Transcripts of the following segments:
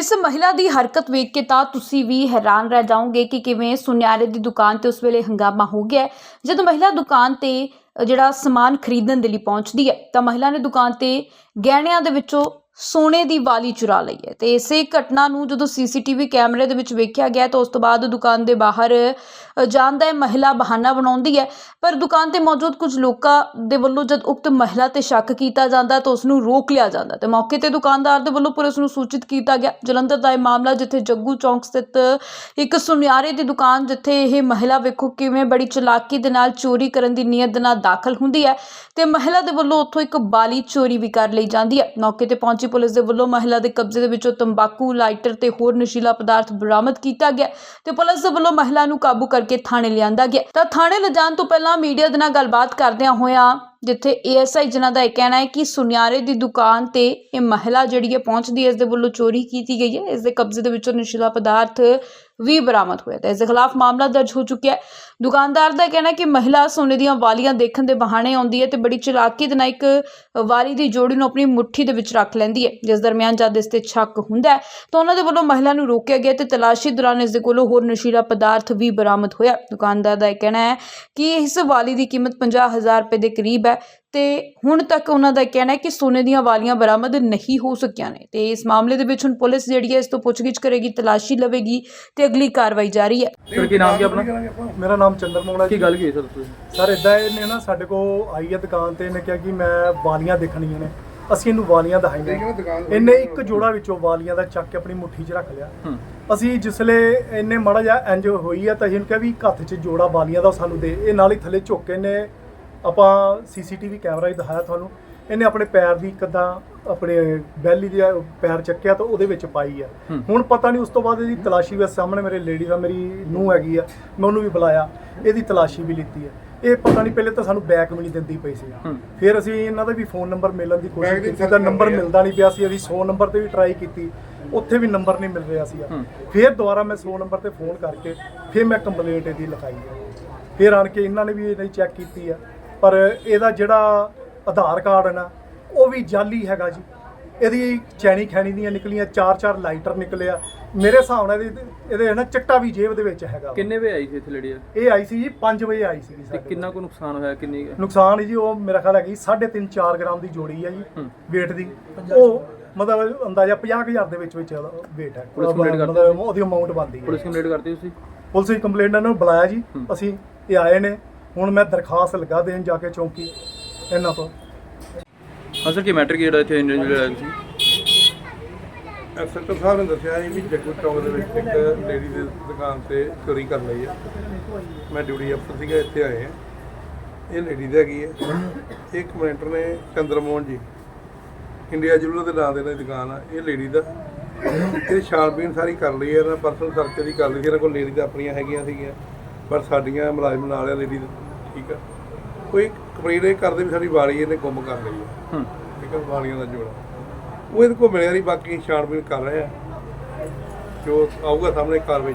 ਇਸ ਮਹਿਲਾ ਦੀ ਹਰਕਤ ਵੇਖ ਕੇ ਤਾਂ ਤੁਸੀਂ ਵੀ ਹੈਰਾਨ ਰਹਿ ਜਾਓਗੇ ਕਿ ਕਿਵੇਂ ਸੁਨਿਆਰੇ ਦੀ ਦੁਕਾਨ ਤੇ ਉਸ ਵੇਲੇ ਹੰਗਾਮਾ ਹੋ ਗਿਆ ਜਦੋਂ ਮਹਿਲਾ ਦੁਕਾਨ ਤੇ ਜਿਹੜਾ ਸਮਾਨ ਖਰੀਦਣ ਦੇ ਲਈ ਪਹੁੰਚਦੀ ਹੈ, ਤਾਂ ਮਹਿਲਾ ਨੇ ਦੁਕਾਨ ਤੇ ਗਹਿਣਿਆਂ ਦੇ ਵਿੱਚੋਂ ਸੋਨੇ ਦੀ ਵਾਲੀ ਚੁਰਾ ਲਈ ਹੈ। ਤੇ ਇਸੇ ਘਟਨਾ ਨੂੰ ਜਦੋਂ ਸੀਸੀਟੀਵੀ ਕੈਮਰੇ ਦੇ ਵਿੱਚ ਵੇਖਿਆ ਗਿਆ ਤਾਂ ਉਸ ਤੋਂ ਬਾਅਦ ਦੁਕਾਨ ਦੇ ਬਾਹਰ ਅ, ਹੈ ਮਹਿਲਾ ਬਹਾਨਾ ਬਣਾਉਂਦੀ ਹੈ। ਪਰ ਦੁਕਾਨ ਤੇ ਮੌਜੂਦ ਕੁਝ ਲੋਕਾਂ ਦੇ ਵੱਲੋਂ ਜਦ ਉਕਤ ਮਹਿਲਾ ਤੇ ਸ਼ੱਕ ਕੀਤਾ ਜਾਂਦਾ ਤਾਂ ਉਸ ਨੂੰ ਰੋਕ ਲਿਆ ਜਾਂਦਾ। ਤੇ ਮੌਕੇ ਤੇ ਦੁਕਾਨਦਾਰ ਦੇ ਵੱਲੋਂ ਪੁਲਿਸ ਨੂੰ ਸੂਚਿਤ ਕੀਤਾ ਗਿਆ। ਜਲੰਧਰ ਦਾ ਇਹ ਮਾਮਲਾ ਜਿੱਥੇ ਜੱਗੂ ਚੌਂਕ ਸਥਿਤ ਇੱਕ ਸੁਨਿਆਰੇ ਦੀ ਦੁਕਾਨ ਜਿੱਥੇ ਇਹ ਮਹਿਲਾ ਵੇਖੋ ਕਿਵੇਂ ਬੜੀ ਚਲਾਕੀ ਦੇ ਨਾਲ ਚੋਰੀ ਕਰਨ ਦੀ ਨੀਅਤ ਦੇ ਨਾਲ ਦਾਖਲ ਹੁੰਦੀ ਹੈ ਤੇ ਮਹਿਲਾ ਦੇ ਵੱਲੋਂ ਉੱਥੋਂ ਇੱਕ ਬਾਲੀ ਚੋਰੀ ਵੀ ਕਰ ਲਈ ਜਾਂਦੀ ਹੈ। ਮੌਕੇ ਤੇ ਪਹੁੰਚੀ ਪੁਲਿਸ ਦੇ ਵੱਲੋਂ ਮਹਿਲਾ ਦੇ ਕਬਜ਼ੇ ਦੇ ਵਿੱਚੋਂ ਤੰਬਾਕੂ ਲਾਈਟਰ ਤੇ ਹੋਰ ਨਸ਼ੀਲਾ ਪਦਾਰਥ ਬਰਾਮਦ ਕੀਤਾ ਗਿਆ ਤੇ ਪੁਲਿਸ ਦੇ ਵੱਲੋਂ ਮਹਿਲਾ ਨੂੰ ਕਾਬੂ ਕਰਕੇ ਕੇ ਥਾਣੇ ਲਿਆਂਦਾ ਗਿਆ। ਤਾਂ ਥਾਣੇ ਲਿਜਾਣ ਤੋਂ ਪਹਿਲਾਂ ਮੀਡੀਆ ਦੇ ਨਾਲ ਗੱਲਬਾਤ ਕਰਦਿਆਂ ਹੋਇਆ ਜਿੱਥੇ ਏਐਸਆਈ ਜਿਨ੍ਹਾਂ ਦਾ ਇਹ ਕਹਿਣਾ ਹੈ ਕਿ ਸੁਨਿਆਰੇ ਦੀ ਦੁਕਾਨ ਤੇ ਇਹ ਮਹਿਲਾ ਜਿਹੜੀ ਹੈ ਪਹੁੰਚਦੀ ਹੈ ਇਸ ਦੇ ਵੱਲੋਂ ਚੋਰੀ ਕੀਤੀ ਗਈ ਹੈ। ਇਸ ਦੇ ਕਬਜ਼ੇ ਦੇ ਵਿੱਚੋਂ ਨਸ਼ੀਲਾ ਪਦਾਰਥ ਵੀ ਬਰਾਮਦ ਹੋਇਆ ਤੇ ਇਸ ਦੇ ਖਿਲਾਫ ਮਾਮਲਾ ਦਰਜ ਹੋ ਚੁੱਕਿਆ ਹੈ। ਦੁਕਾਨਦਾਰ ਦਾ ਕਹਿਣਾ ਕਿ ਮਹਿਲਾ ਸੋਨੇ ਦੀਆਂ ਵਾਲੀਆਂ ਦੇਖਣ ਦੇ ਬਹਾਨੇ ਆਉਂਦੀ ਹੈ ਤੇ ਬੜੀ ਚਲਾਕੀ ਦੇ ਨਾਲ ਇੱਕ ਵਾਲੀ ਦੀ ਜੋੜੀ ਨੂੰ ਆਪਣੀ ਮੁੱਠੀ ਦੇ ਵਿੱਚ ਰੱਖ ਲੈਂਦੀ ਹੈ, ਜਿਸ ਦਰਮਿਆਨ ਜਦ ਇਸ ਤੇ ਸ਼ੱਕ ਹੁੰਦਾ ਹੈ, ਤਾਂ ਉਹਨਾਂ ਦੇ ਵੱਲੋਂ ਮਹਿਲਾ ਨੂੰ ਰੋਕਿਆ ਗਿਆ ਤੇ ਤਲਾਸ਼ੀ ਦੌਰਾਨ ਇਸ ਦੇ ਕੋਲੋਂ ਹੋਰ ਨਸ਼ੀਲਾ ਪਦਾਰਥ ਵੀ ਬਰਾਮਦ ਹੋਇਆ। ਦੁਕਾਨਦਾਰ ਦਾ ਇਹ ਕਹਿਣਾ ਹੈ ਕਿ ਇਸ ਵਾਲੀ ਦੀ ਕੀਮਤ 50000 ਰੁਪਏ ਦੇ ਕਰੀਬ ਹੈ। ਤੇ ਹੁਣ ਤੱਕ ਉਹਨਾਂ ਦਾ ਕਹਿਣਾ ਹੈ ਕਿ ਸੋਨੇ ਦੀਆਂ ਵਾਲੀਆਂ ਬਰਾਮਦ ਨਹੀਂ ਹੋ ਸਕੀਆਂ ਨੇ। ਤੇ ਇਸ ਮਾਮਲੇ ਦੇ ਵਿੱਚ ਹੁਣ ਪੁਲਿਸ ਜਿਹੜੀ ਹੈ ਇਸ ਤੋਂ ਪੁੱਛਗਿੱਛ ਕਰੇਗੀ ਤਲਾਸ਼ੀ ਲਵੇਗੀ ਤੇ ਅਗਲੀ ਕਾਰਵਾਈ ਜਾਰੀ ਹੈ। ਸਰ ਕੀ ਨਾਮ ਕੀ ਆਪਣਾ? ਮੇਰਾ ਨਾਮ ਚੰਦਰ ਹੈ ਕੀ ਜੀ ਗੱਲ ਕੀ ਹੈ ਸਰ ਤੁਸੀਂ ਸਰ ਇਦਾਂ ਇਹਨੇ ਨਾ ਸਾਡੇ ਕੋਲ ਆਈ ਹੈ ਦੁਕਾਨ ਤੇ ਇਹਨੇ ਕਿਹਾ ਕਿ ਮੈਂ ਵਾਲੀਆਂ ਦੇਖਣੀਆਂ ਨੇ। ਅਸੀਂ ਇਹਨੂੰ ਵਾਲੀਆਂ ਦਿਖਾਈਆਂ। ਇਹਨੇ ਇੱਕ ਜੋੜਾ ਵਿੱਚੋਂ ਵਾਲੀਆਂ ਦਾ ਚੱਕ ਕੇ ਆਪਣੀ ਮੁੱਠੀ 'ਚ ਰੱਖ ਲਿਆ। ਅਸੀਂ ਜਿਸਲੇ ਇਹਨੇ ਮਾੜਾ ਜਿਹਾ ਇੰਜ ਹੋਈ ਆ ਤਾਂ ਅਸੀਂ ਇਹਨੂੰ ਕਿਹਾ ਵੀ ਹੱਥ 'ਚ ਜੋੜਾ ਵਾਲੀਆਂ ਦਾ ਸਾਨੂੰ ਦੇ। ਇਹ ਨਾਲ ਹੀ ਥੱਲੇ ਝੁੱਕ ਕੇ ਨੇ ਆਪਾਂ ਸੀਸੀਟੀਵੀ ਕੈਮਰਾ ਹੀ ਦਿਖਾਇਆ ਤੁਹਾਨੂੰ। ਇਹਨੇ ਆਪਣੇ ਪੈਰ ਦੀ ਕਿੱਦਾਂ ਆਪਣੇ ਬੈਲੀ ਦੀ ਪੈਰ ਚੱਕਿਆ ਤਾਂ ਉਹਦੇ ਵਿੱਚ ਪਾਈ ਆ। ਹੂੰ। ਹੁਣ ਪਤਾ ਨਹੀਂ ਉਸ ਤੋਂ ਬਾਅਦ ਇਹਦੀ ਤਲਾਸ਼ੀ ਵੀ ਸਾਹਮਣੇ ਮੇਰੇ ਲੇਡੀ ਦਾ ਮੇਰੀ ਨੂੰ ਹੈਗੀ ਆ ਮੈਂ ਉਹਨੂੰ ਵੀ ਬੁਲਾਇਆ। ਇਹਦੀ ਤਲਾਸ਼ੀ ਵੀ ਲਿੱਤੀ ਆ। ਇਹ ਪਤਾ ਨਹੀਂ ਪਹਿਲੇ ਤਾਂ ਸਾਨੂੰ ਬੈਕ ਵੀ ਨਹੀਂ ਦਿੰਦੀ ਪਈ ਸੀ। ਫਿਰ ਅਸੀਂ ਇਹਨਾਂ ਦਾ ਵੀ ਫੋਨ ਨੰਬਰ ਮਿਲਣ ਦੀ ਕੋਸ਼ਿਸ਼ ਕੀਤੀ ਤਾਂ ਨੰਬਰ ਮਿਲਦਾ ਨਹੀਂ ਪਿਆ ਸੀ ਅਸੀਂ 100 ਨੰਬਰ ਤੇ ਵੀ ਟਰਾਈ ਕੀਤੀ ਉੱਥੇ ਵੀ ਨੰਬਰ ਨਹੀਂ ਮਿਲ ਰਿਹਾ ਸੀ। ਫਿਰ ਦੁਬਾਰਾ ਮੈਂ 100 ਨੰਬਰ ਤੇ ਫੋਨ ਕਰਕੇ ਫਿਰ ਮੈਂ ਕੰਪਲੇਂਟ ਇਹਦੀ ਲਿਖਾਈ ਹੈ ਫਿਰ ਆਣ ਕੇ ਇਹਨਾਂ ਨੇ ਵੀ ਇਹਦੀ ਚੈੱਕ ਕੀਤੀ ਆ। ਪਰ ਇਹਦਾ ਜਿਹੜਾ ਆਧਾਰ ਕਾਰਡ ਹੈ ਨਾ ਉਹ ਵੀ ਜਾਲੀ ਹੈਗਾ ਜੀ। ਇਹਦੀ ਚੈਨੀ ਖੈਣੀ ਦੀਆਂ ਨਿਕਲੀਆਂ ਚਾਰ ਚਾਰ ਲਾਈਟਰ ਨਿਕਲੇ ਆ। ਮੇਰੇ ਹਿਸਾਬ ਨਾਲ ਇਹਦੇ ਇਹਦੇ ਨਾ ਚਿੱਟਾ ਵੀ ਜੇਬ ਦੇ ਵਿੱਚ ਹੈਗਾ ਕਿੰਨੇ ਵੇ ਆਈ ਸੀ ਇੱਥੇ ਲੜੀ ਇਹ ਆਈ ਸੀ ਜੀ 5 ਵਜੇ ਆਈ ਸੀ ਤੇ ਕਿੰਨਾ ਕੁ ਨੁਕਸਾਨ ਹੋਇਆ ਕਿੰਨੀ ਨੁਕਸਾਨ ਜੀ ਉਹ ਮੇਰਾ ਖਿਆਲ ਹੈਗੀ 3.5 4 ਗ੍ਰਾਮ ਦੀ ਜੋੜੀ ਹੈ ਜੀ ਹੂੰ। weight ਦੀ। ਉਹ ਮਤਲਬ ਅੰਦਾਜ਼ਾ 50000 ਦੇ ਵਿੱਚ ਵਿੱਚ weight ਹੈ। ਪੁਲਿਸ ਕਰਤੀ ਮਤਲਬ ਉਹਦੀ ਅਮਾਉਂਟ ਬਣਦੀ ਹੈ ਪੁਲਿਸ ਕੰਪਲੇਂਟ ਕਰਤੀ ਤੁਸੀਂ? ਪੁਲਿਸ ਕੰਪਲੇਂਟ ਇਹਨਾਂ ਨੂੰ ਬੁਲਾਇਆ ਜੀ। ਹੂੰ। ਅਸੀਂ ਇਹ ਆਏ ਨੇ। ਹੁਣ ਮੈਂ ਦਰਖਾਸਤ ਲਗਾ ਦੇਣ ਜਾ ਕੇ ਚੌਂਕੀ ਇਹਨਾਂ ਤੋਂ। ਹਾਂ ਸਰ ਕੀ ਮੈਟਰ ਕੀ ਜਿਹੜਾ ਇੱਥੇ ਇੰਡੀਵਿਜੂਅਲ ਆਇਆ ਸੀ? ਐਸਐਚਓ ਸਾਹਿਬ ਨੇ ਦੱਸਿਆ ਜੀ ਵੀ ਜੱਗੂ ਚੌਂਕ ਦੇ ਵਿੱਚ ਇੱਕ ਲੇਡੀ ਦੀ ਦੁਕਾਨ ਤੇ ਚੋਰੀ ਕਰ ਲਈ ਹੈ। ਮੈਂ ਡਿਊਟੀ ਅਫਸਰ ਸੀਗਾ ਇੱਥੇ ਆਏ ਆ ਇਹ ਲੇਡੀ ਦੀ ਹੈਗੀ ਹੈ। ਇੱਕ ਕਮੈਂਟਰ ਨੇ ਚੰਦਰਮੋਹਨ ਜੀ। ਇੰਡੀਆ ਜੁਲਰ ਦੇ ਨਾਂ ਦੇ ਨਾਲ ਦੁਕਾਨ ਆ। ਇਹ ਲੇਡੀ ਦਾ। ਇਹ ਛਾਣਬੀਨ ਸਾਰੀ ਕਰ ਲਈ ਹੈ। ਇਹਨਾਂ ਪਰਸਨਲ ਸਰਚ ਦੀ ਕਰ ਲਈ ਸੀ। ਇਹਨਾਂ ਕੋਲ ਲੇਡੀ ਦਾ ਆਪਣੀਆਂ ਹੈਗੀਆਂ ਸੀਗੀਆਂ। ਪਰ ਸਾਡੀਆਂ ਮੁਲਾਜ਼ਮ ਨਾਲ ਆ ਲੇਡੀ ਠੀਕ ਆ। ਕੋਈ ਕੰਪਲੇਂਟ ਇਹ ਕਰਦੇ ਵੀ ਸਾਡੀ ਵਾਲੀ ਇਹਨੇ ਗੁੰਮ ਕਰ ਲਈ ਹੈ। ਠੀਕ ਹੈ ਵਾਲੀਆਂ ਦਾ ਜੋੜਾ। ਉਹ ਇਹਦੇ ਕੋਲ ਮਿਲਿਆ ਨਹੀਂ ਬਾਕੀ ਛਾਣਬੀਨ ਕਰ ਰਹੇ ਆ। ਜੋ ਆਊਗਾ ਸਾਹਮਣੇ ਕਾਰਵਾਈ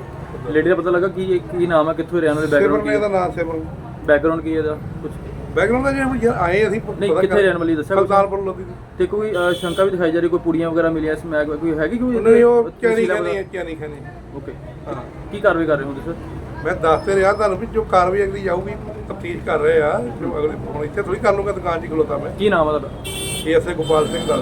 ਲੇਡੀ ਦਾ ਪਤਾ ਲੱਗਾ ਕੀ ਕੀ ਨਾਮ ਹੈ ਕਿੱਥੋਂ ਰਹਿਣ ਸਿਮਰਨ ਬੈਕਗ੍ਰਾਉਂਡ ਨੇ ਇਹਦਾ ਕੀ ਨਾਮ ਸਿਮਰਨ। ਬੈਕਗ੍ਰਾਉਂਡ ਕੀ ਹੈ ਇਹਦਾ? ਕੁਝ ਬੈਕਗ੍ਰਾਉਂਡ ਦਾ ਜੇ ਹੁਣ ਯਾਰ ਆਏ ਅਸੀਂ ਨਹੀਂ, ਕਿੱਥੇ ਰਹਿਣ ਵਾਲੀ ਦੱਸਿਆ? ਸੁਲਤਾਨਪੁਰ ਲੋਧੀ ਦੀ। ਤੇ ਕੋਈ ਸ਼ੰਕਾ ਵੀ ਦਿਖਾਈ ਜਾ ਰਹੀ ਕੋਈ ਪੁੜੀਆਂ ਵਗੈਰਾ ਮਿਲੀਆਂ ਸਮੈਕ ਕੋਈ ਹੈਗੀ ਕੋਈ ਨਹੀਂ ਉਹ ਕਿਆ ਨਹੀਂ ਕਹਿੰਦੇ ਕਿਆ ਨਹੀਂ ਕਹਿੰਦੇ ਓਕੇ ਹਾਂ। ਕੀ ਕਾਰਵਾਈ ਕਰ ਰਹੇ ਹੋ ਤੁਸੀਂ? ਸਰ ਮੈਂ ਦੱਸ ਤੇ ਰਿਹਾ ਤੁਹਾਨੂੰ ਵੀ ਜੋ ਕਾਰਵਾਈ ਅਗਲੀ ਜਾਊਗੀ ਤਫਤੀਸ਼ ਕਰ ਰਹੇ ਆ ਜੋ ਅਗਲੇ ਹੁਣ ਇੱਥੇ ਥੋੜੀ ਕਰ ਲੂੰਗਾ ਦੁਕਾਨ 'ਚ ਹੀ ਖਲੋਤਾ ਮੈਂ। ਕੀ ਨਾਮ ਹੈ ਤੁਹਾਡਾ? ਇਹ ਐਸਏ ਗੋਪਾਲ ਸਿੰਘ ਦਾ।